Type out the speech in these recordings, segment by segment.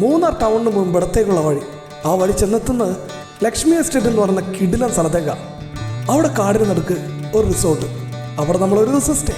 മൂന്നാർ ടൗണിന് മുമ്പ് ഇടത്തേക്കുള്ള വഴി. ആ വഴി ചെന്നെത്തുന്നത് ലക്ഷ്മി എസ്റ്റേറ്റ് എന്ന് പറയുന്ന കിടിലൻ സ്ഥലത്തേക്കാണ് അവിടെ കാടിന് നടുക്ക് ഒരു റിസോർട്ട്. അവിടെ നമ്മൾ ഒരു ദിവസം സ്റ്റേ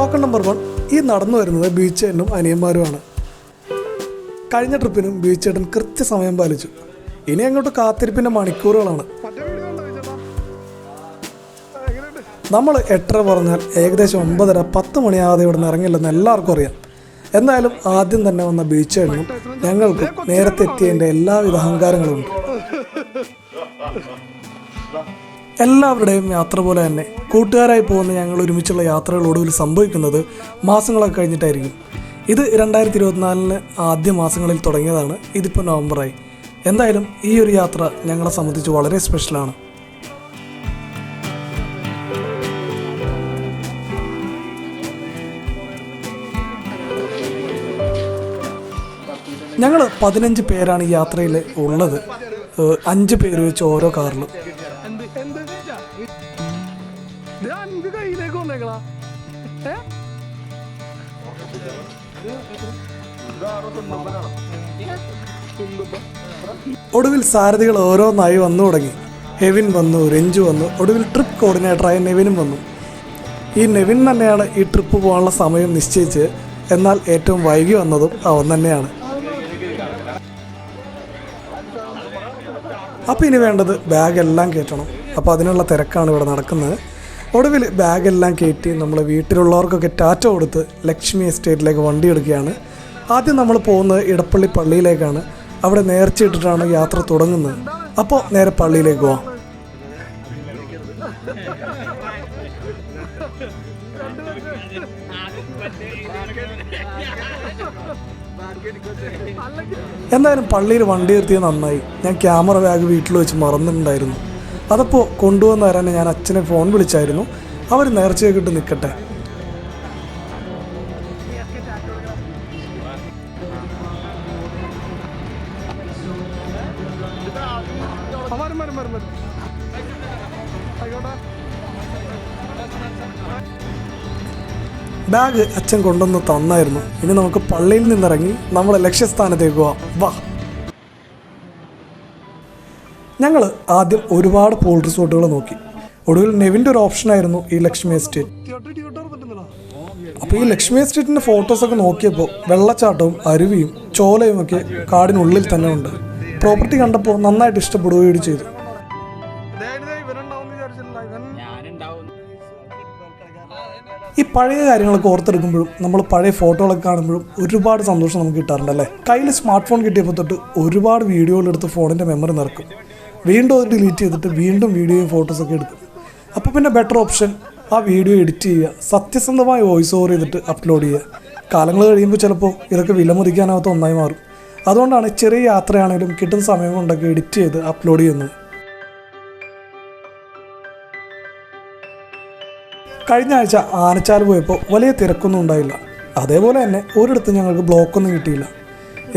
ടോക്കൺ നമ്പർ വൺ ഈ നടന്നു വരുന്നത് ബീച്ചേട്ടനും അനിയന്മാരുമാണ്. കഴിഞ്ഞ ട്രിപ്പിനും ബീച്ചേട്ടൻ കൃത്യസമയം പാലിച്ചു. ഇനി അങ്ങോട്ട് കാത്തിരിപ്പിന്റെ മണിക്കൂറുകളാണ്. നമ്മൾ എട്ടര പറഞ്ഞാൽ ഏകദേശം ഒമ്പതര പത്ത് മണിയാകാതെ ഇവിടെ നിന്ന് ഇറങ്ങില്ലെന്ന് എല്ലാവർക്കും അറിയാം. എന്തായാലും ആദ്യം തന്നെ വന്ന ബീച്ചേട്ടനും ഞങ്ങൾക്ക് നേരത്തെ എത്തിയതിന്റെ എല്ലാവിധ അഹങ്കാരങ്ങളും ഉണ്ട്. എല്ലാവരുടെയും യാത്ര പോലെ തന്നെ കൂട്ടുകാരായി പോകുന്ന ഞങ്ങൾ ഒരുമിച്ചുള്ള യാത്രകൾ ഒടുവിൽ സംഭവിക്കുന്നത് മാസങ്ങളൊക്കെ കഴിഞ്ഞിട്ടായിരിക്കും. ഇത് രണ്ടായിരത്തി ഇരുപത്തിനാലിന് ആദ്യ മാസങ്ങളിൽ തുടങ്ങിയതാണ്. ഇതിപ്പോൾ നവംബറായി. എന്തായാലും ഈ ഒരു യാത്ര ഞങ്ങളെ സംബന്ധിച്ച് വളരെ സ്പെഷ്യലാണ് ഞങ്ങൾ പതിനഞ്ച് പേരാണ് ഈ യാത്രയിൽ ഉള്ളത്. അഞ്ച് പേര് വെച്ച് ഓരോ എന്ത് ഇത് ഒടുവിൽ സാരഥികൾ ഓരോന്നായി വന്നു തുടങ്ങി. ഹെവിൻ വന്നു രഞ്ജു വന്നു. ഒടുവിൽ ട്രിപ്പ് കോർഡിനേറ്ററായ നെവിനും വന്നു. ഈ നെവിൻ തന്നെയാണ് ഈ ട്രിപ്പ് പോകാനുള്ള സമയം നിശ്ചയിച്ച് എന്നാൽ ഏറ്റവും വൈകി വന്നതും അവൻ തന്നെയാണ്. അപ്പോൾ ഇനി വേണ്ടത് ബാഗെല്ലാം കയറ്റണം. അപ്പോൾ അതിനുള്ള തിരക്കാണ് ഇവിടെ നടക്കുന്നത്. ഒടുവിൽ ബാഗെല്ലാം കയറ്റി നമ്മൾ വീട്ടിലുള്ളവർക്കൊക്കെ ടാറ്റ കൊടുത്ത് ലക്ഷ്മി എസ്റ്റേറ്റിലേക്ക് വണ്ടി എടുക്കുകയാണ്. ആദ്യം നമ്മൾ പോകുന്നത് ഇടപ്പള്ളി പള്ളിയിലേക്കാണ്. അവിടെ നേർച്ചയിട്ടിട്ടാണ് യാത്ര തുടങ്ങുന്നത്. അപ്പോൾ നേരെ പള്ളിയിലേക്ക് പോവാം. എന്തായാലും പള്ളിയിൽ വണ്ടി നിർത്തിയത് നന്നായി. ഞാൻ ക്യാമറ ബാഗ് വീട്ടിൽ വെച്ച് മറന്നിട്ടുണ്ടായിരുന്നു. അതപ്പോൾ കൊണ്ടുവന്ന് തരാൻ ഞാൻ അച്ഛനെ ഫോൺ വിളിച്ചായിരുന്നു. അവർ നേർച്ചയൊക്കെ കേട്ട് നിൽക്കട്ടെ ബാഗ് അച്ഛൻ കൊണ്ടുവന്ന് തന്നായിരുന്നു. ഇനി നമുക്ക് പള്ളിയിൽ നിന്നിറങ്ങി നമ്മുടെ ലക്ഷ്യസ്ഥാനത്തേക്ക് പോവാം. വാ. ഞങ്ങൾ ആദ്യം ഒരുപാട് പൂൾ റിസോർട്ടുകൾ നോക്കി. ഒടുവിൽ നെവിന്റെ ഒരു ഓപ്ഷനായിരുന്നു ഈ ലക്ഷ്മി എസ്റ്റേറ്റ് അപ്പോൾ ഈ ലക്ഷ്മി എസ്റ്റേറ്റിന്റെ ഫോട്ടോസൊക്കെ നോക്കിയപ്പോൾ വെള്ളച്ചാട്ടവും അരുവിയും ചോലയും ഒക്കെ കാടിനുള്ളിൽ തന്നെ ഉണ്ട്. പ്രോപ്പർട്ടി കണ്ടപ്പോൾ നന്നായിട്ട് ഇഷ്ടപ്പെടുകയും ചെയ്തു. ഈ പഴയ കാര്യങ്ങളൊക്കെ ഓർത്തെടുക്കുമ്പോഴും നമ്മൾ പഴയ ഫോട്ടോകളൊക്കെ കാണുമ്പോഴും ഒരുപാട് സന്തോഷം നമുക്ക് കിട്ടാറുണ്ട് അല്ലേ കയ്യിൽ സ്മാർട്ട് ഫോൺ കിട്ടിയപ്പോൾ തൊട്ട് ഒരുപാട് വീഡിയോകളെടുത്ത് ഫോണിന്റെ മെമ്മറി നിറക്കും. വീണ്ടും അത് ഡിലീറ്റ് ചെയ്തിട്ട് വീണ്ടും വീഡിയോയും ഫോട്ടോസൊക്കെ എടുക്കും. അപ്പോൾ പിന്നെ ബെറ്റർ ഓപ്ഷൻ ആ വീഡിയോ എഡിറ്റ് ചെയ്യുക. സത്യസന്ധമായി വോയിസ് ഓവർ ചെയ്തിട്ട് അപ്ലോഡ് ചെയ്യുക. കാലങ്ങൾ കഴിയുമ്പോൾ ചിലപ്പോൾ ഇതൊക്കെ വിലമതിക്കാനാവാത്ത ഒന്നായി മാറും. അതുകൊണ്ടാണ് ചെറിയ യാത്രയാണെങ്കിലും കിട്ടുന്ന സമയം കൊണ്ടൊക്കെ എഡിറ്റ് ചെയ്ത് അപ്ലോഡ് ചെയ്യുന്നത്. കഴിഞ്ഞ ആഴ്ച ആനച്ചാൽ പോയപ്പോൾ വലിയ തിരക്കൊന്നും ഉണ്ടായില്ല. അതേപോലെ തന്നെ ഒരിടത്തും ഞങ്ങൾക്ക് ബ്ലോക്കൊന്നും കിട്ടിയില്ല.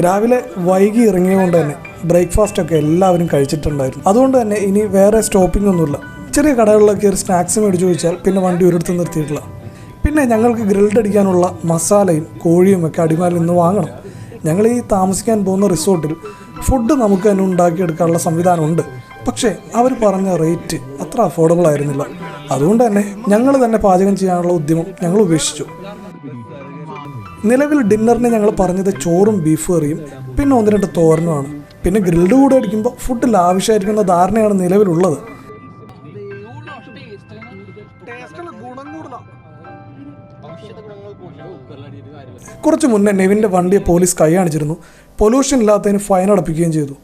രാവിലെ വൈകി ഇറങ്ങിയതുകൊണ്ട് തന്നെ ബ്രേക്ക്ഫാസ്റ്റ് ഒക്കെ എല്ലാവരും കഴിച്ചിട്ടുണ്ടായിരുന്നു. അതുകൊണ്ട് തന്നെ ഇനി വേറെ സ്റ്റോപ്പിംഗ് ഒന്നുമില്ല. ചെറിയ കടകളിലൊക്കെ ഒരു സ്നാക്സ് മേടിച്ച് ചോദിച്ചാൽ പിന്നെ വണ്ടി ഒരിടത്ത് നിർത്തിയിട്ടില്ല. പിന്നെ ഞങ്ങൾക്ക് ഗ്രിൽഡ് അടിക്കാനുള്ള മസാലയും കോഴിയും ഒക്കെ അടിമാലിൽ നിന്ന് വാങ്ങണം. ഞങ്ങൾ ഈ താമസിക്കാൻ പോകുന്ന റിസോർട്ടിൽ ഫുഡ് നമുക്ക് തന്നെ ഉണ്ടാക്കിയെടുക്കാനുള്ള സംവിധാനമുണ്ട്. പക്ഷേ അവർ പറഞ്ഞ റേറ്റ് അത്ര അഫോർഡബിൾ ആയിരുന്നില്ല. അതുകൊണ്ട് തന്നെ ഞങ്ങൾ തന്നെ പാചകം ചെയ്യാനുള്ള ഉദ്യമം ഞങ്ങൾ ഉപേക്ഷിച്ചു. നിലവിൽ ഡിന്നറിന് ഞങ്ങൾ പറഞ്ഞത് ചോറും ബീഫ് കറിയും പിന്നെ ഒന്ന് രണ്ട് തോരനുമാണ്. പിന്നെ ഗ്രിൽഡ് കൂടെ അടിക്കുമ്പോൾ ഫുഡ് ലാവിഷായിരിക്കുന്ന ധാരണയാണ് നിലവിലുള്ളത്. കുറച്ച് മുന്നേ നെവിന്റെ വണ്ടിയെ പോലീസ് കൈ കാണിച്ചിരുന്നു. പൊല്യൂഷൻ ഇല്ലാത്തതിന് ഫൈൻ അടപ്പിക്കുകയും ചെയ്തു.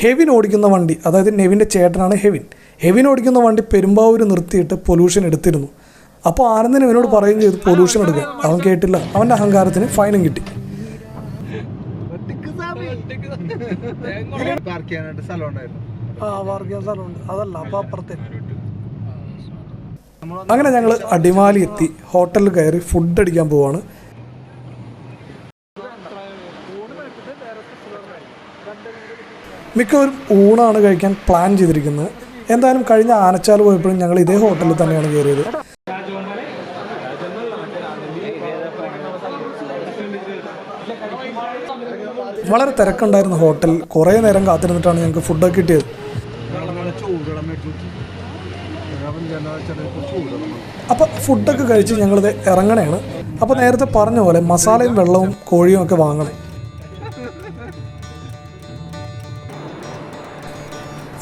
ഹെവിൻ ഓടിക്കുന്ന വണ്ടി അതായത് നെവിന്റെ ചേട്ടനാണ് ഹെവിൻ ഹെവിൻ ഓടിക്കുന്ന വണ്ടി പെരുമ്പാവൂർ നിർത്തിയിട്ട് പൊല്യൂഷൻ എടുത്തിരുന്നു. അപ്പോൾ ആനന്ദൻ ഇവനോട് പറയുകയും ചെയ്തു പൊല്യൂഷൻ എടുക്കാൻ അവൻ കേട്ടില്ല. അവന്റെ അഹങ്കാരത്തിന് ഫൈനും കിട്ടി. പാർക്ക് ചെയ്യാനായിട്ട് സ്ഥലം ഉണ്ടായിരുന്നു. ആ സ്ഥലമുണ്ട്. അതല്ല അങ്ങനെ ഞങ്ങൾ അടിമാലി എത്തി. ഹോട്ടലിൽ കയറി ഫുഡ് അടിക്കാൻ പോവാണ്. മിക്കവരും ഊണാണ് കഴിക്കാൻ പ്ലാൻ ചെയ്തിരിക്കുന്നത്. എന്തായാലും കഴിഞ്ഞ ആനച്ചാൽ പോയപ്പോഴും ഞങ്ങൾ ഇതേ ഹോട്ടലിൽ തന്നെയാണ് കയറിയത്. വളരെ തിരക്കുണ്ടായിരുന്ന ഹോട്ടൽ. കുറേ നേരം കാത്തിരുന്നിട്ടാണ് ഞങ്ങൾക്ക് ഫുഡൊക്കെ കിട്ടിയത്. അപ്പോൾ ഫുഡൊക്കെ കഴിച്ച് ഞങ്ങളിത് ഇറങ്ങണേണ് അപ്പോൾ നേരത്തെ പറഞ്ഞ പോലെ മസാലയും വെള്ളവും കോഴിയും ഒക്കെ വാങ്ങണം.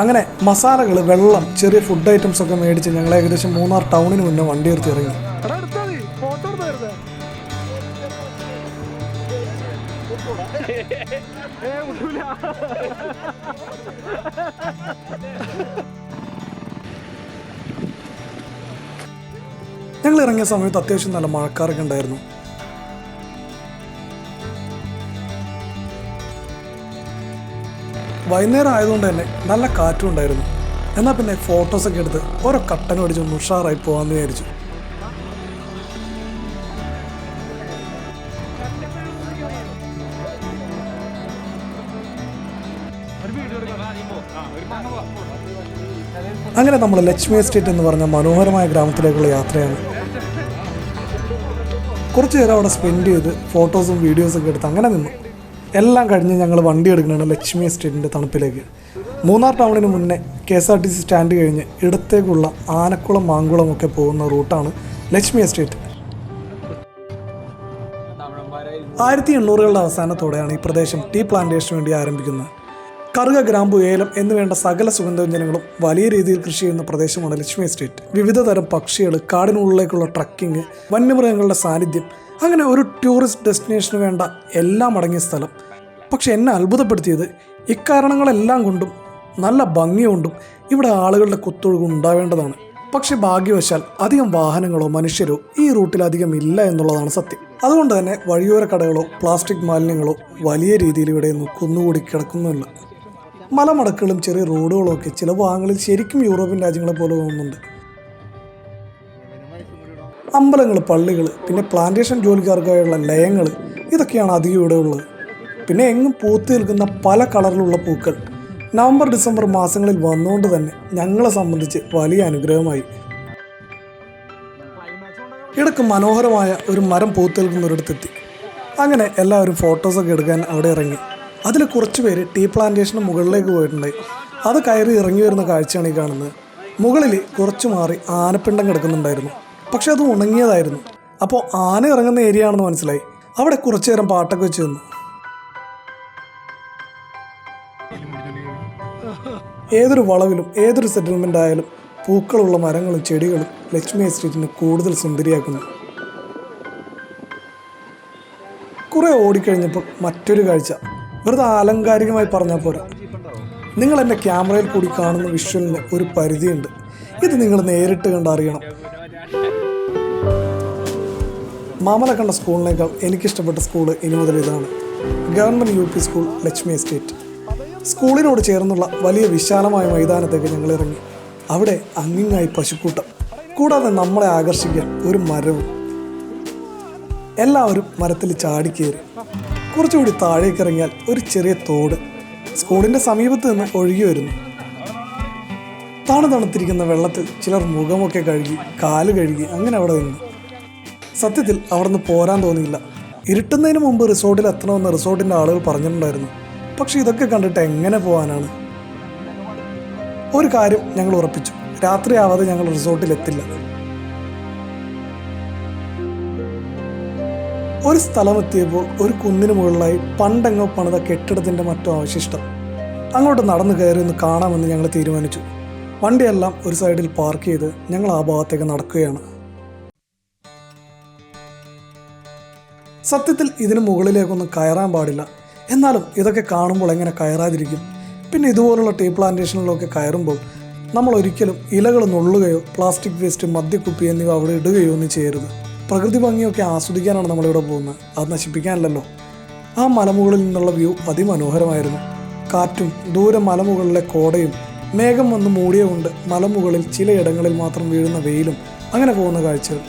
അങ്ങനെ മസാലകൾ വെള്ളം ചെറിയ ഫുഡ് ഐറ്റംസ് ഒക്കെ മേടിച്ച് ഞങ്ങൾ ഏകദേശം മൂന്നാർ ടൗണിന് മുന്നേ വണ്ടി എടുത്ത് ഇറങ്ങി. ഇറങ്ങിയ സമയത്ത് അത്യാവശ്യം നല്ല മഴക്കാരൊക്കെ ഉണ്ടായിരുന്നു. വൈകുന്നേരം ആയതുകൊണ്ട് തന്നെ നല്ല കാറ്റും ഉണ്ടായിരുന്നു. എന്നാൽ പിന്നെ ഫോട്ടോസൊക്കെ എടുത്ത് ഓരോ കട്ടൻ അടിച്ച് ഉഷാറായി പോകാമെന്ന് വിചാരിച്ചു. അങ്ങനെ നമ്മൾ ലക്ഷ്മി എസ്റ്റേറ്റ് എന്ന് പറഞ്ഞ മനോഹരമായ ഗ്രാമത്തിലേക്കുള്ള യാത്രയാണ്. കുറച്ച് നേരം അവിടെ സ്പെൻഡ് ചെയ്ത് ഫോട്ടോസും വീഡിയോസും ഒക്കെ എടുത്ത് അങ്ങനെ നിന്നു. എല്ലാം കഴിഞ്ഞ് ഞങ്ങൾ വണ്ടി എടുക്കുന്നതാണ് ലക്ഷ്മി എസ്റ്റേറ്റിന്റെ തണുപ്പിലേക്ക്. മൂന്നാർ ടൗണിന് മുന്നേ K S R T C stand കഴിഞ്ഞ് ഇടത്തേക്കുള്ള ആനക്കുളം മാങ്കുളം ഒക്കെ പോകുന്ന റൂട്ടാണ് ലക്ഷ്മി എസ്റ്റേറ്റ്. ആയിരത്തി എണ്ണൂറുകളുടെ അവസാനത്തോടെയാണ് ഈ പ്രദേശം ടീ പ്ലാന്റേഷന് വേണ്ടി ആരംഭിക്കുന്നത്. കറുക ഗ്രാമ്പു ഏലം എന്നുവേണ്ട സകല സുഗന്ധവ്യഞ്ജനങ്ങളും വലിയ രീതിയിൽ കൃഷി ചെയ്യുന്ന പ്രദേശമാണ് ലക്ഷ്മി എസ്റ്റേറ്റ്. വിവിധ തരം പക്ഷികൾ കാടിനുള്ളിലേക്കുള്ള ട്രക്കിംഗ് വന്യമൃഗങ്ങളുടെ സാന്നിധ്യം അങ്ങനെ ഒരു ടൂറിസ്റ്റ് ഡെസ്റ്റിനേഷന് വേണ്ട എല്ലാം അടങ്ങിയ സ്ഥലം. പക്ഷെ എന്നെ അത്ഭുതപ്പെടുത്തിയത് ഇക്കാരണങ്ങളെല്ലാം കൊണ്ടും നല്ല ഭംഗിയുണ്ടും ഇവിടെ ആളുകളുടെ കുത്തൊഴുകും ഉണ്ടാവേണ്ടതാണ്. പക്ഷെ ഭാഗ്യവശാൽ അധികം വാഹനങ്ങളോ മനുഷ്യരോ ഈ റൂട്ടിൽ അധികം ഇല്ല എന്നുള്ളതാണ് സത്യം. അതുകൊണ്ട് തന്നെ വഴിയോര കടകളോ പ്ലാസ്റ്റിക് മാലിന്യങ്ങളോ വലിയ രീതിയിൽ ഇവിടെ നിന്ന് കുന്നുകൂടി കിടക്കുന്നില്ല മലമടക്കുകളും ചെറിയ റോഡുകളും ഒക്കെ ചില ഭാഗങ്ങളിൽ ശരിക്കും യൂറോപ്യൻ രാജ്യങ്ങളെ പോലെ തോന്നുന്നുണ്ട്. അമ്പലങ്ങൾ പള്ളികൾ പിന്നെ പ്ലാന്റേഷൻ ജോലിക്കാർക്കായുള്ള ലയങ്ങൾ ഇതൊക്കെയാണ് അധികം ഇവിടെ ഉള്ളത്. പിന്നെ എങ്ങും പൂത്തു നിൽക്കുന്ന പല കളറിലുള്ള പൂക്കൾ. നവംബർ ഡിസംബർ മാസങ്ങളിൽ വന്നുകൊണ്ട് തന്നെ ഞങ്ങളെ സംബന്ധിച്ച് വലിയ അനുഗ്രഹമായി. ഇടയ്ക്ക് മനോഹരമായ ഒരു മരം പൂത്തു നിൽക്കുന്ന ഒരിടത്തെത്തി അങ്ങനെ എല്ലാവരും ഫോട്ടോസൊക്കെ എടുക്കാൻ അവിടെ ഇറങ്ങി. അതിൽ കുറച്ച് പേര് ടീ പ്ലാന്റേഷന് മുകളിലേക്ക് പോയിട്ടുണ്ടായി അത് കയറി ഇറങ്ങി വരുന്ന കാഴ്ചയാണ് ഈ കാണുന്നത്. മുകളിൽ കുറച്ച് മാറി ആനപ്പിണ്ടം കിടക്കുന്നുണ്ടായിരുന്നു. പക്ഷെ അത് ഉണങ്ങിയതായിരുന്നു. അപ്പോൾ ആന ഇറങ്ങുന്ന ഏരിയ ആണെന്ന് മനസ്സിലായി. അവിടെ കുറച്ചു നേരം പാട്ടൊക്കെ വെച്ച് നിന്നു. ഏതൊരു വളവിലും ഏതൊരു സെറ്റിൽമെന്റ് ആയാലും പൂക്കളുള്ള മരങ്ങളും ചെടികളും ലക്ഷ്മി എസ്റ്റേറ്റിനെ കൂടുതൽ സുന്ദരിയാക്കുന്നു. കുറെ ഓടിക്കഴിഞ്ഞപ്പോൾ മറ്റൊരു കാഴ്ച. വെറുതെ ആലങ്കാരികമായി പറഞ്ഞാൽ പോരാ. നിങ്ങൾ എന്റെ ക്യാമറയിൽ കൂടി കാണുന്ന വിഷ്വലിന് ഒരു പരിധിയുണ്ട്. ഇത് നിങ്ങൾ നേരിട്ട് കണ്ടറിയണം മാമല കണ്ട സ്കൂളിനേക്കാൾ എനിക്കിഷ്ടപ്പെട്ട സ്കൂൾ ഇനി മുതൽ ഇതാണ്. Government U P school Lakshmi estate. സ്കൂളിനോട് ചേർന്നുള്ള വലിയ വിശാലമായ മൈതാനത്തേക്ക് ഞങ്ങൾ ഇറങ്ങി. അവിടെ അങ്ങിങ്ങായി പശുക്കൂട്ടം. കൂടാതെ നമ്മളെ ആകർഷിക്കാൻ ഒരു മരവും. എല്ലാവരും മരത്തിൽ ചാടിക്കയറി കുറച്ചുകൂടി താഴേക്ക് ഇറങ്ങിയാൽ ഒരു ചെറിയ തോട്. സ്കൂളിന്റെ സമീപത്ത് നിന്ന് ഒഴുകി വരുന്നു. തണു തണുത്തിരിക്കുന്ന വെള്ളത്തിൽ ചിലർ മുഖമൊക്കെ കഴുകി കാൽ കഴുകി അങ്ങനെ അവിടെ നിന്നു. സത്യത്തിൽ അവിടുന്ന് പോരാൻ തോന്നിയില്ല. ഇരുട്ടുന്നതിന് മുമ്പ് റിസോർട്ടിൽ എത്തണമെന്ന് റിസോർട്ടിന്റെ ആളുകൾ പറഞ്ഞിട്ടുണ്ടായിരുന്നു. പക്ഷെ ഇതൊക്കെ കണ്ടിട്ട് എങ്ങനെ പോകാനാണ്? ഒരു കാര്യം ഞങ്ങൾ ഉറപ്പിച്ചു. രാത്രിയാവാതെ ഞങ്ങൾ റിസോർട്ടിൽ എത്തില്ല. ഒരു സ്ഥലമെത്തിയപ്പോൾ ഒരു കുന്നിന് മുകളിലായി പണ്ടെങ്ങോ പണിത കെട്ടിടത്തിന്റെ മറ്റോ അവശിഷ്ടം. അങ്ങോട്ട് നടന്നു കയറി ഒന്ന് കാണാമെന്ന് ഞങ്ങൾ തീരുമാനിച്ചു. വണ്ടിയെല്ലാം ഒരു സൈഡിൽ പാർക്ക് ചെയ്ത് ഞങ്ങൾ ആ ഭാഗത്തേക്ക് നടക്കുകയാണ്. സത്യത്തിൽ ഇതിന് മുകളിലേക്കൊന്നും കയറാൻ പാടില്ല. എന്നാലും ഇതൊക്കെ കാണുമ്പോൾ എങ്ങനെ കയറാതിരിക്കും? പിന്നെ ഇതുപോലുള്ള ടീ പ്ലാന്റേഷനിലൊക്കെ കയറുമ്പോൾ നമ്മൾ ഒരിക്കലും ഇലകൾ നുള്ളുകയോ പ്ലാസ്റ്റിക് വേസ്റ്റ് മദ്യക്കുപ്പി എന്നിവ അവിടെ ഇടുകയോ ഒന്നും ചെയ്യരുത്. പ്രകൃതി ഭംഗിയൊക്കെ ആസ്വദിക്കാനാണ് നമ്മളിവിടെ പോകുന്നത്. അത് നശിപ്പിക്കാനല്ലല്ലോ. ആ മലമുകളിൽ നിന്നുള്ള വ്യൂ അതിമനോഹരമായിരുന്നു. കാറ്റും ദൂരെ മലമുകളിലെ കോടയും മേഘം വന്ന് മൂടിയ കൊണ്ട് മലമുകളിൽ ചിലയിടങ്ങളിൽ മാത്രം വീഴുന്ന വെയിലും അങ്ങനെ പോകുന്ന കാഴ്ചകൾ.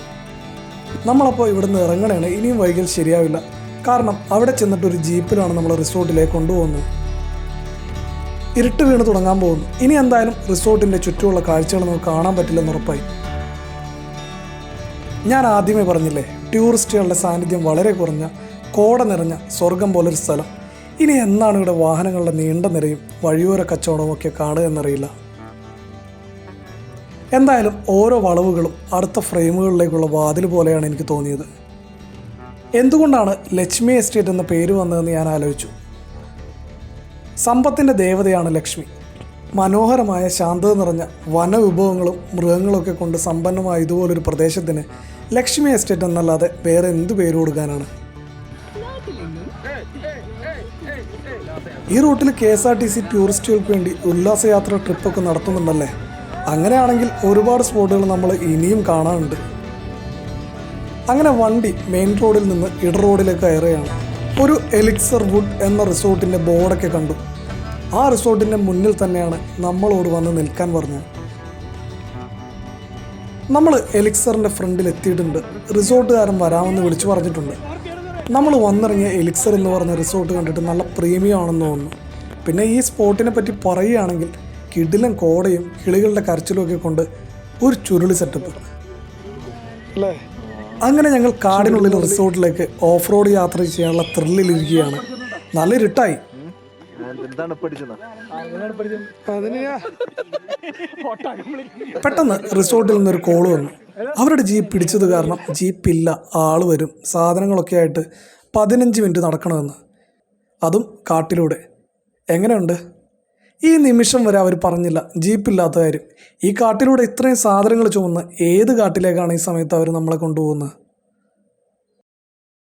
നമ്മളപ്പോൾ ഇവിടുന്ന് ഇറങ്ങണേണ്. ഇനിയും വൈകൽ ശരിയാവില്ല. കാരണം അവിടെ ചെന്നിട്ട് ഒരു ജീപ്പിലാണ് നമ്മൾ റിസോർട്ടിലേക്ക് കൊണ്ടുപോകുന്നത്. ഇരുട്ട് വീണ് തുടങ്ങാൻ പോകുന്നു. ഇനി എന്തായാലും റിസോർട്ടിന്റെ ചുറ്റുമുള്ള കാഴ്ചകൾ നമുക്ക് കാണാൻ പറ്റില്ലെന്ന് ഉറപ്പായി. ഞാൻ ആദ്യമേ പറഞ്ഞില്ലേ ടൂറിസ്റ്റുകളുടെ സാന്നിധ്യം വളരെ കുറഞ്ഞ കോട നിറഞ്ഞ സ്വർഗം പോലൊരു സ്ഥലം. ഇനി എന്നാണ് ഇവിടെ വാഹനങ്ങളുടെ നീണ്ട നിരയും വഴിയോര കച്ചവടവും ഒക്കെ കാണുക എന്നറിയില്ല. എന്തായാലും ഓരോ വളവുകളും അടുത്ത ഫ്രെയിമുകളിലേക്കുള്ള വാതിൽ പോലെയാണ് എനിക്ക് തോന്നിയത്. എന്തുകൊണ്ടാണ് ലക്ഷ്മി എസ്റ്റേറ്റ് എന്ന പേര് വന്നതെന്ന് ഞാൻ ആലോചിച്ചു. സമ്പത്തിന്റെ ദേവതയാണ് ലക്ഷ്മി. മനോഹരമായ ശാന്തത നിറഞ്ഞ വനവിഭവങ്ങളും മൃഗങ്ങളൊക്കെ കൊണ്ട് സമ്പന്നമായ ഇതുപോലൊരു പ്രദേശത്തിന് ലക്ഷ്മി എസ്റ്റേറ്റ് എന്നല്ലാതെ വേറെ എന്ത് പേര് കൊടുക്കാനാണ്? ഈ റൂട്ടിൽ K S R T C ടൂറിസ്റ്റുകൾക്ക് വേണ്ടി ഉല്ലാസയാത്ര ട്രിപ്പൊക്കെ നടത്തുന്നുണ്ടല്ലേ? അങ്ങനെയാണെങ്കിൽ ഒരുപാട് സ്പോട്ടുകൾ നമ്മൾ ഇനിയും കാണാനുണ്ട്. അങ്ങനെ വണ്ടി മെയിൻ റോഡിൽ നിന്ന് ഇട റോഡിലേക്ക് കയറുകയാണ്. ഒരു എലിക്സർ വുഡ് എന്ന റിസോർട്ടിന്റെ ബോർഡൊക്കെ കണ്ടു. ആ റിസോർട്ടിന്റെ മുന്നിൽ തന്നെയാണ് നമ്മളോട് വന്ന് നിൽക്കാൻ പറഞ്ഞത്. നമ്മൾ എലിക്സറിന്റെ ഫ്രണ്ടിൽ എത്തിയിട്ടുണ്ട്. റിസോർട്ടുകാരൻ വരാമെന്ന് വിളിച്ചു പറഞ്ഞിട്ടുണ്ട്. നമ്മൾ വന്നിറങ്ങിയ എലിക്സർ എന്ന് പറഞ്ഞ റിസോർട്ട് കണ്ടിട്ട് നല്ല പ്രീമിയം ആണെന്ന് തോന്നുന്നു. പിന്നെ ഈ സ്പോട്ടിനെ പറ്റി പറയുകയാണെങ്കിൽ കിടിലൻ കോടയും കിളികളുടെ കരച്ചിലും ഒക്കെ കൊണ്ട് ഒരു ചുരുളി സെറ്റപ്പ് അങ്ങനെ ഞങ്ങൾ കാടിനുള്ളിൽ റിസോർട്ടിലേക്ക് ഓഫ് റോഡ് യാത്ര ചെയ്യാനുള്ള ത്രില്ലിലിരിക്കുകയാണ് നല്ല ഇരുട്ടായി. എന്താണ് പഠിച്ചത്? പെട്ടെന്ന് റിസോർട്ടിൽ നിന്നൊരു കോൾ വന്നു. അവരുടെ ജീപ്പ് പിടിച്ചത് കാരണം ജീപ്പില്ല ആൾ വരും. സാധനങ്ങളൊക്കെ ആയിട്ട് പതിനഞ്ച് മിനിറ്റ് നടക്കണമെന്ന്. അതും കാട്ടിലൂടെ. എങ്ങനെയുണ്ട്? ഈ നിമിഷം വരെ അവർ പറഞ്ഞില്ല ജീപ്പില്ലാത്ത കാര്യം. ഈ കാട്ടിലൂടെ ഇത്രയും സാധനങ്ങൾ ചുമന്ന് ഏത് കാട്ടിലേക്കാണ് ഈ സമയത്ത് അവർ നമ്മളെ കൊണ്ടുപോകുന്നത്?